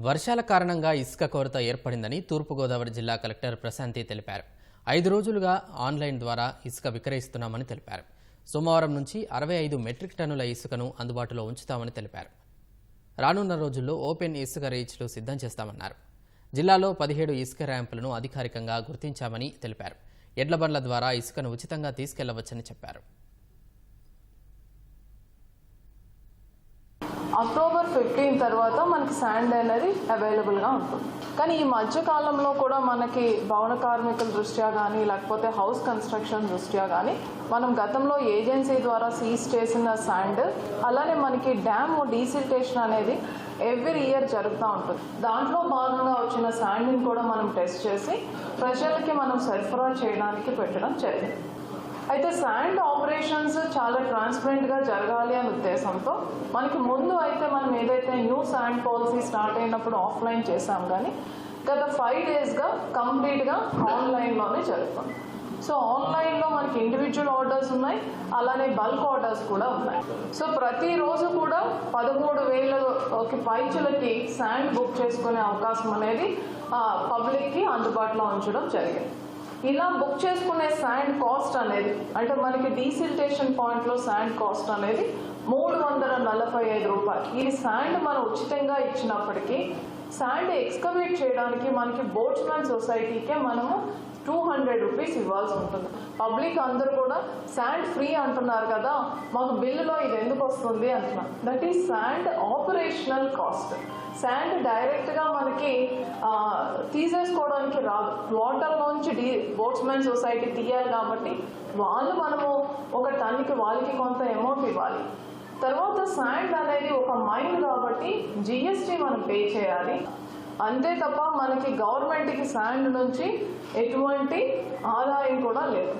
వర్షాల కారణంగా ఇసుక కొరత ఏర్పడిందని తూర్పుగోదావరి జిల్లా కలెక్టర్ ప్రశాంతి తెలిపారు. ఐదు రోజులుగా ఆన్లైన్ ద్వారా ఇసుక విక్రయిస్తున్నామని తెలిపారు. సోమవారం నుంచి అరవై ఐదు మెట్రిక్ టన్నుల ఇసుకను అందుబాటులో ఉంచుతామని తెలిపారు. రానున్న రోజుల్లో ఓపెన్ ఇసుక రీచ్లు సిద్ధం చేస్తామన్నారు. జిల్లాలో పదిహేడు ఇసుక ర్యాంపులను అధికారికంగా గుర్తించామని తెలిపారు. ఎడ్లబండ్ల ద్వారా ఇసుకను ఉచితంగా తీసుకెళ్ళవచ్చని చెప్పారు. అక్టోబర్ ఫిఫ్టీన్ తర్వాత మనకి శాండ్ అనేది అవైలబుల్గా ఉంటుంది. కానీ ఈ మధ్య కాలంలో కూడా మనకి భవన కార్మికుల దృష్ట్యా కానీ లేకపోతే హౌస్ కన్స్ట్రక్షన్ దృష్ట్యా కానీ మనం గతంలో ఏజెన్సీ ద్వారా సీజ్ చేసిన శాండ్ అలానే మనకి డ్యామ్ డీసిల్టేషన్ అనేది ఎవ్రీ ఇయర్ జరుగుతూ ఉంటుంది. దాంట్లో భాగంగా వచ్చిన శాండ్ని కూడా మనం టెస్ట్ చేసి ప్రజలకి మనం సరఫరా చేయడానికి పెట్టడం జరిగింది. అయితే శాండ్ ఆపరేషన్స్ చాలా ట్రాన్స్పరెంట్గా జరగాలి అనే ఉద్దేశంతో మనకి ముందు అయితే మనం ఏదైతే న్యూ శాండ్ పాలసీ స్టార్ట్ అయినప్పుడు ఆఫ్లైన్ చేసాం కానీ గత ఫైవ్ డేస్గా కంప్లీట్గా ఆన్లైన్లోనే జరుగుతుంది. సో ఆన్లైన్లో మనకి ఇండివిజువల్ ఆర్డర్స్ ఉన్నాయి అలానే బల్క్ ఆర్డర్స్ కూడా ఉన్నాయి. సో ప్రతిరోజు కూడా పదమూడు వేలకి పైచులకి శాండ్ బుక్ చేసుకునే అవకాశం అనేది పబ్లిక్కి అందుబాటులో ఉంచడం జరిగింది. ఇలా బుక్ చేసుకునే శాండ్ కాస్ట్ అనేది అంటే మనకి డీసిల్టేషన్ పాయింట్లో శాండ్ కాస్ట్ అనేది మూడు వందల నలభై ఐదు రూపాయలు. ఈ శాండ్ మనం ఉచితంగా ఇచ్చినప్పటికీ శాండ్ ఎక్స్కవేట్ చేయడానికి మనకి బోట్స్మెన్ సొసైటీకే మనము టూ హండ్రెడ్ రూపీస్ ఇవ్వాల్సి ఉంటుంది. పబ్లిక్ అందరూ కూడా శాండ్ ఫ్రీ అంటున్నారు కదా మాకు బిల్లులో ఇది ఎందుకు వస్తుంది? అంటున్నారు. That is sand operational cost sand డైరెక్ట్గా మనకి తీసేసుకోవడానికి రాదు. వాటర్లోంచి డీ బోట్స్మెన్ సొసైటీ తీయాలి కాబట్టి వాళ్ళు మనము ఒక టన్కి వాళ్ళకి కొంత అమౌంట్ ఇవ్వాలి. తర్వాత శాండ్ అనేది ఒక మైండ్ కాబట్టి జిఎస్టీ మనం పే చేయాలి. అంతే తప్ప మనకి గవర్నమెంట్కి శాండ్ నుంచి ఎటువంటి ఆదాయం కూడా లేదు.